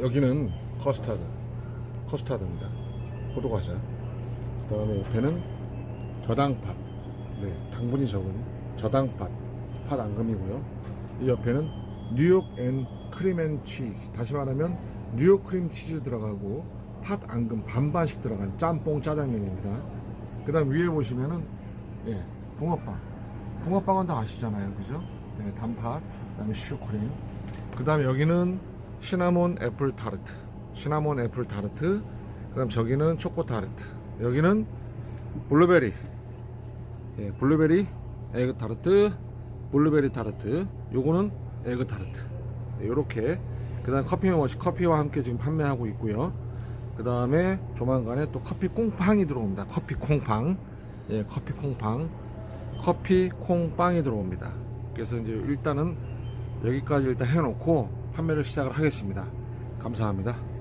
여기는 커스타드 커스타드입니다. 포도과자. 그 다음에 옆에는 저당팥 네 당분이 적은 저당팥 팥 앙금이고요. 이 옆에는 뉴욕 앤 크림 앤 치즈. 다시 말하면 뉴욕 크림 치즈 들어가고 팥 앙금 반반씩 들어간 짬뽕 짜장면입니다. 그 다음 위에 보시면은 예 붕어빵. 붕어빵은 다 아시잖아요. 그죠? 네, 단팥 그 다음에 슈크림. 그 다음에 여기는 시나몬 애플 타르트. 시나몬 애플 타르트. 그 다음 저기는 초코 타르트. 여기는 블루베리. 예, 블루베리 에그 타르트 블루베리 타르트. 요거는 에그 타르트. 요렇게. 그 다음 커피 머신 커피와 함께 지금 판매하고 있고요. 그 다음에 조만간에 또 커피 콩빵이 들어옵니다. 커피 콩빵 예 커피 콩빵 커피 콩빵이 들어옵니다. 그래서 이제 일단은 여기까지 일단 해놓고 판매를 시작을 하겠습니다. 감사합니다